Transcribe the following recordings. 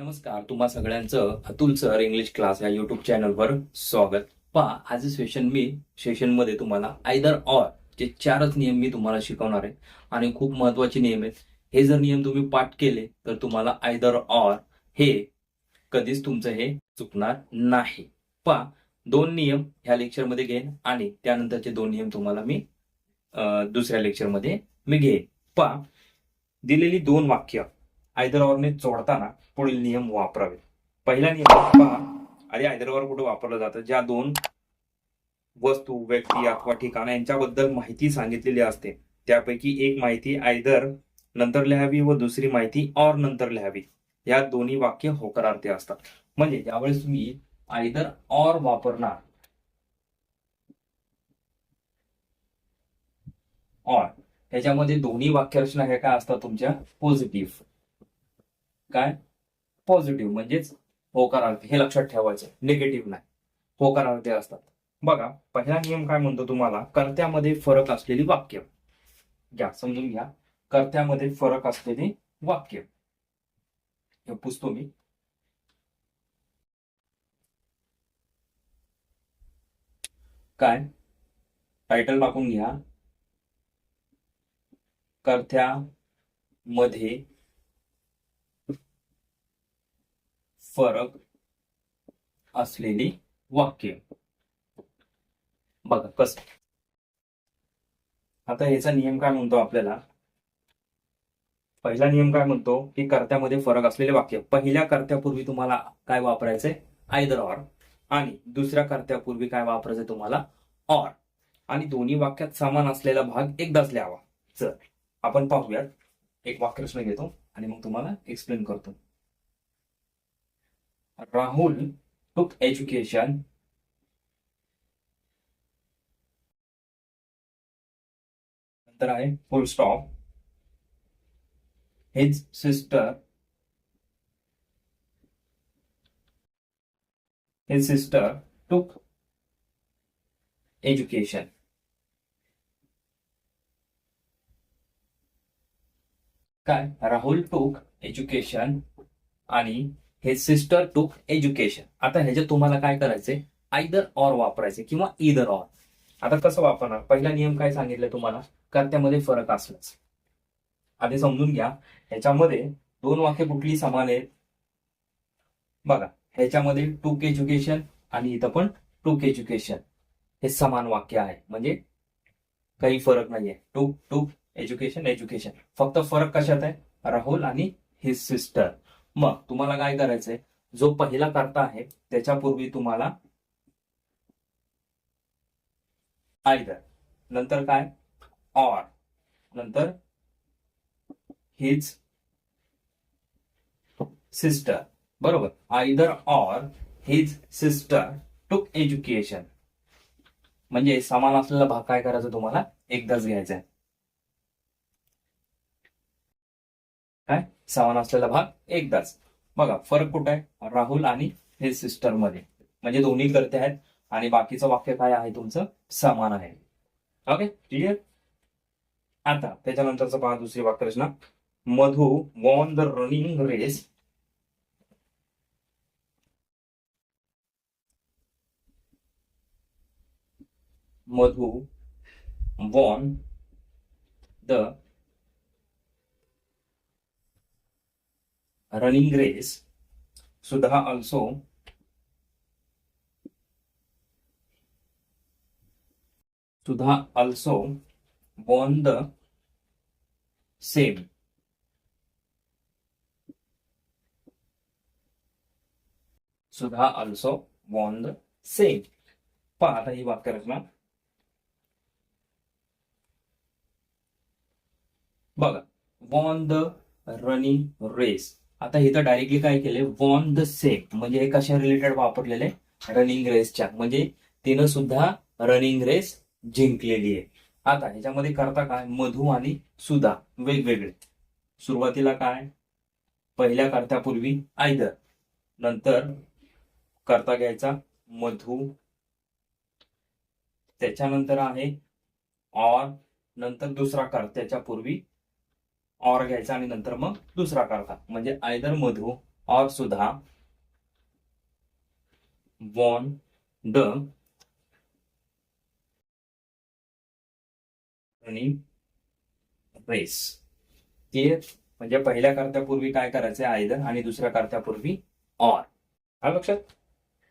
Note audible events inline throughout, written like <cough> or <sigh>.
नमस्कार तुम्हा सगळ्यांचं अतुल सर इंग्लिश क्लास या युट्यूब चॅनलवर स्वागत. पहा आज सेशन मी सेशनमध्ये तुम्हाला आयदर ऑर जे चारच नियम मी तुम्हाला शिकवणार आहे आणि खूप महत्त्वाचे नियम आहेत. हे जर नियम तुम्ही पाठ केले तर तुम्हाला आयदर ऑर हे कधीच तुमचं हे चुकणार नाही. पहा दोन नियम ह्या लेक्चरमध्ये घेईन आणि त्यानंतरचे दोन नियम तुम्हाला मी दुसऱ्या दुसऱ्या लेक्चरमध्ये मी घेईन. पहा दिलेली दोन वाक्य. आयदर ऑरने जोडताना पुढील नियम वापरावे. पहिला नियम पहा आधी आयदर कुठे वापरलं जातं? ज्या दोन वस्तू व्यक्ती अथवा ठिकाण यांच्याबद्दल माहिती सांगितलेली असते. त्यापैकी एक माहिती आयदर नंतर लिहावी व दुसरी माहिती ऑर नंतर लिहावी. या दोन्ही वाक्य होकारार्थी असतात. म्हणजे ज्यावेळेस तुम्ही आयदर ऑर वापरणार ऑर त्याच्यामध्ये दोन्ही वाक्यरचना ह्या काय असतात तुमच्या? पॉझिटिव्ह. काय? पॉझिटिव्ह म्हणजेच होकारार्थी. हे लक्षात ठेवायचं. निगेटिव्ह नाही. होकारार्थी असतात. बघा पहिला नियम काय म्हणतो तुम्हाला? कर्त्यामध्ये फरक असलेली वाक्य. घ्या समजून घ्या. कर्त्यामध्ये फरक असलेली वाक्य. हे पुसतो मी. काय? टायटल टाकून घ्या. कर्त्या मध्ये फरक असलेली वाक्य. बघा कस? आता ह्याचा नियम काय म्हणतो आपल्याला? पहिला नियम काय म्हणतो? की कर्त्यामध्ये फरक असलेले वाक्य. पहिल्या कर्त्यापूर्वी तुम्हाला काय वापरायचंय? आयदर ऑर आणि दुसऱ्या कर्त्यापूर्वी काय वापरायचंय तुम्हाला? ऑर आणि दोन्ही वाक्यात समान असलेला भाग एकदाच लिहावा. चल आपण पाहूयात. एक वाक्यरचना घेतो आणि मग तुम्हाला एक्सप्लेन करतो. Rahul took education. नंतर आहे full stop his sister his sister took education काय राहुल टुक एज्युकेशन आणि हे सिस्टर टू एज्युकेशन आता ह्याच्यात तुम्हाला काय करायचंय? आयदर ऑर वापरायचे किंवा इदर ऑर आता कसं वापरणार? पहिला नियम काय सांगितलं तुम्हाला? कर्त्यामध्ये फरक असलाच. आधी समजून घ्या. ह्याच्यामध्ये दोन वाक्य कुठली समान आहेत? बघा. ह्याच्यामध्ये टूक एज्युकेशन आणि इथं पण टूक एज्युकेशन हे समान वाक्य आहे. म्हणजे काही फरक नाहीये. टूक टूक एज्युकेशन एज्युकेशन फक्त फरक कशात आहे? राहुल आणि हिज सिस्टर मग तुम्हाला काय करायचंय? जो पहिला कर्ता आहे त्याच्यापूर्वी तुम्हाला आयदर नंतर काय? ऑर नंतर हिज सिस्टर बरोबर? Either or his sister took education म्हणजे समान असलेला भाग काय करायचा तुम्हाला? एकदाच घ्यायचा आहे काय समान असलेला भाग एकदाच. बघा फरक कुठं आहे? राहुल आणि हे सिस्टरमध्ये. म्हणजे दोन्ही करते आहेत आणि बाकीचं वाक्य काय आहे? तुमचं समान आहे. ओके क्लिअर आता त्याच्यानंतरचं पहा दुसरी वाक्यरचना. Madhu won the running race Madhu won the running race sudha also sudha also won the same Sudha also won the same पहा आता ही वाक्यरचना बघा वॉन द रनिंग रेस आता इथं डायरेक्टली काय केले वॉन द सेम म्हणजे हे कशा रिलेटेड वापरलेले रनिंग रेसच्या म्हणजे तिनं सुद्धा रनिंग रेस जिंकलेली आहे. आता ह्याच्यामध्ये करता काय? मधु आणि सुधा वेगवेगळे. सुरुवातीला काय? पहिल्या कर्त्यापूर्वी आयदर नंतर करता घ्यायचा मधु. त्याच्यानंतर आहे ऑर नंतर दुसरा कर्त्याच्या पूर्वी ऑर घ्यायचा आणि नंतर मग दुसरा करता. म्हणजे either Madhu or Sudha won the race म्हणजे पहिल्या कर्त्यापूर्वी काय करायचं आयदर आणि दुसऱ्या कर्त्यापूर्वी ऑर हा लक्षात?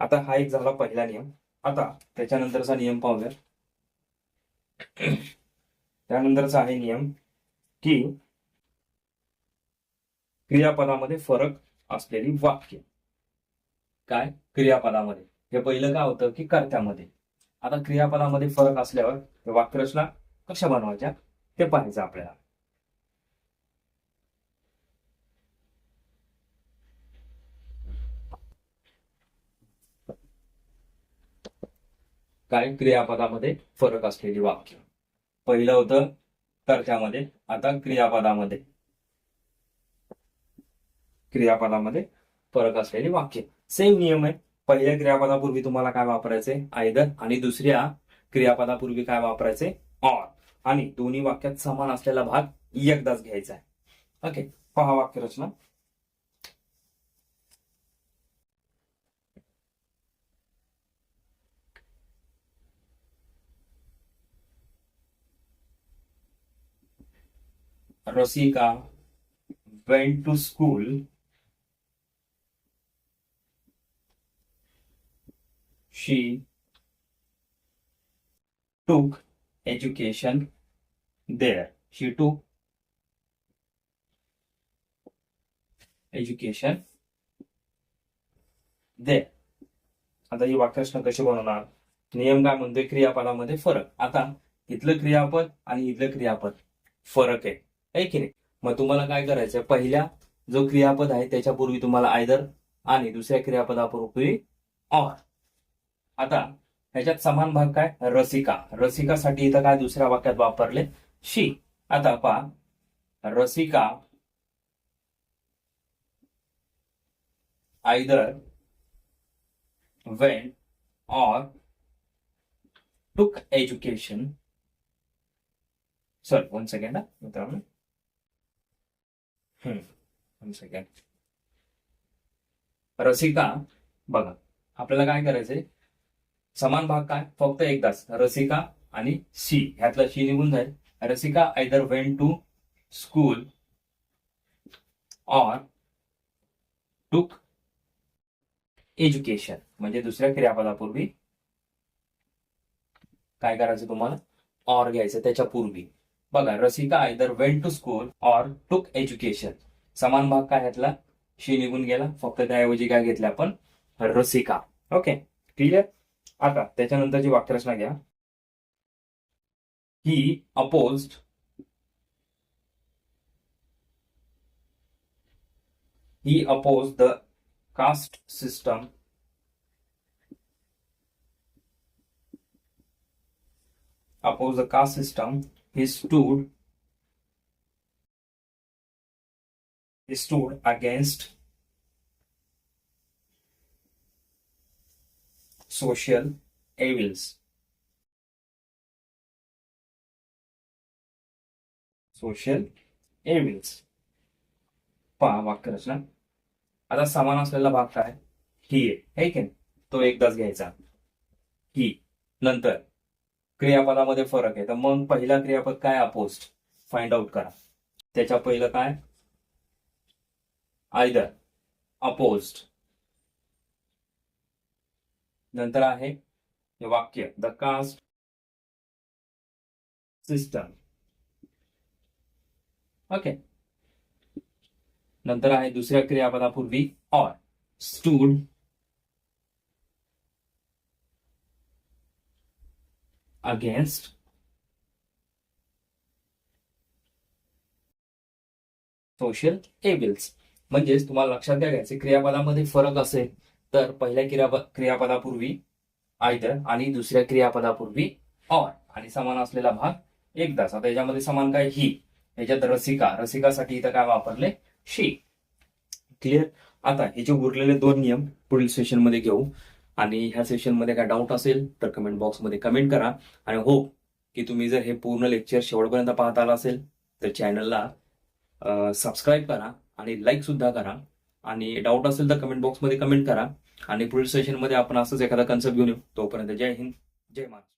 आता हा एक झाला पहिला नियम. आता त्याच्यानंतरचा नियम पाहूया. <clears throat> त्यानंतरचा आहे नियम की क्रियापदामध्ये फरक असलेली वाक्य. काय? क्रियापदामध्ये. हे पहिलं काय होतं की कर्त्यामध्ये. आता क्रियापदामध्ये फरक असल्यावर वाक्यरचना कशा बनवायच्या? ते पाहायचं आपल्याला. काय? क्रियापदामध्ये फरक असलेली वाक्य. पहिलं होतं कर्त्यामध्ये आता क्रियापदामध्ये. क्रियापदामध्ये फरक असलेली वाक्य. सेम नियम आहे. पहिल्या क्रियापदापूर्वी तुम्हाला काय वापरायचे? आयदर आणि दुसऱ्या क्रियापदापूर्वी काय वापरायचे? ऑर आणि दोन्ही वाक्यात समान असलेला भाग एकदाच घ्यायचा आहे. ओके पहा वाक्य रचना Rasika went to school She took education there. She took education there. आता ही वाक्यरचना कशी बनवणार? नियम काय म्हणतोय? क्रियापदामध्ये फरक. आता इथलं क्रियापद आणि इथलं क्रियापद. फरक आहे. आहे की नाही? मग तुम्हाला काय करायचं पहिल्या जो क्रियापद आहे त्याच्यापूर्वी तुम्हाला आयदर आणि दुसऱ्या क्रियापदापूर्वी ऑर आता ह्याच्यात समान भाग काय? रसिका. रसिकासाठी इथं काय दुसऱ्या वाक्यात वापरले? शी. आता पहा. Rasika either went or took education sir one second मित्रांनो. Hmm, वन सेकंड रसिका बघा आपल्याला काय करायचंय? समान भाग काय? फक्त एकदाच रसिका आणि सी ह्यातला शी निघून जाईल. Rasika either went to school or took education म्हणजे दुसऱ्या क्रियापदापूर्वी काय करायचं तुम्हाला? ऑर घ्यायचं त्याच्या पूर्वी बघा Rasika either went to school or took education समान भाग काय ह्यातला? शी निघून गेला. फक्त त्याऐवजी काय घेतलं आपण? रसिका. ओके क्लिअर आता त्याच्यानंतरची वाक्यरचना घ्या. He oppose he oppose the caste system oppose the caste system he stood he stood against social evils. Social evils पहा वाक्यरचना आता समान असलेला भाग काय? ही आहे. की नाही? तो एकदाच घ्यायचा. ही. नंतर. क्रियापदामध्ये फरक आहे. तर मग पहिला क्रियापद काय? अपोस्ट. फाइंड आउट करा. त्याच्या पहिलं काय? आयदर अपोस्ट नंतर आहे हे वाक्य द कास्ट सिस्टम ओके नंतर आहे दुसऱ्या क्रियापदापूर्वी or stood against social evils म्हणजेच तुम्हाला लक्षात काय घ्यायचे क्रियापदामध्ये फरक असेल. तर पहिल्या क्रिया क्रियापदापूर्वी आयदर आणि दुसऱ्या क्रियापदापूर्वी ऑर आणि समान असलेला भाग एकदाच. आता याच्यामध्ये समान काय? ही याच्यात रसिका. रसिकासाठी इथं काय वापरले? शी क्लिअर आता हे जे उरलेले दोन नियम पुढील सेशनमध्ये घेऊ. आणि ह्या सेशनमध्ये काय डाऊट असेल तर कमेंट बॉक्समध्ये कमेंट करा. आणि हो की तुम्ही जर हे पूर्ण लेक्चर शेवटपर्यंत पाहत आला असेल तर चॅनलला सबस्क्राईब करा आणि लाईक सुद्धा करा. आणि डाऊट असेल तर कमेंट बॉक्समध्ये कमेंट करा. आणि पुढील सेशनमध्ये आपण असंच एखादा कन्सेप्ट घेऊन येऊ. तोपर्यंत जय हिंद जय महाराष्ट्र.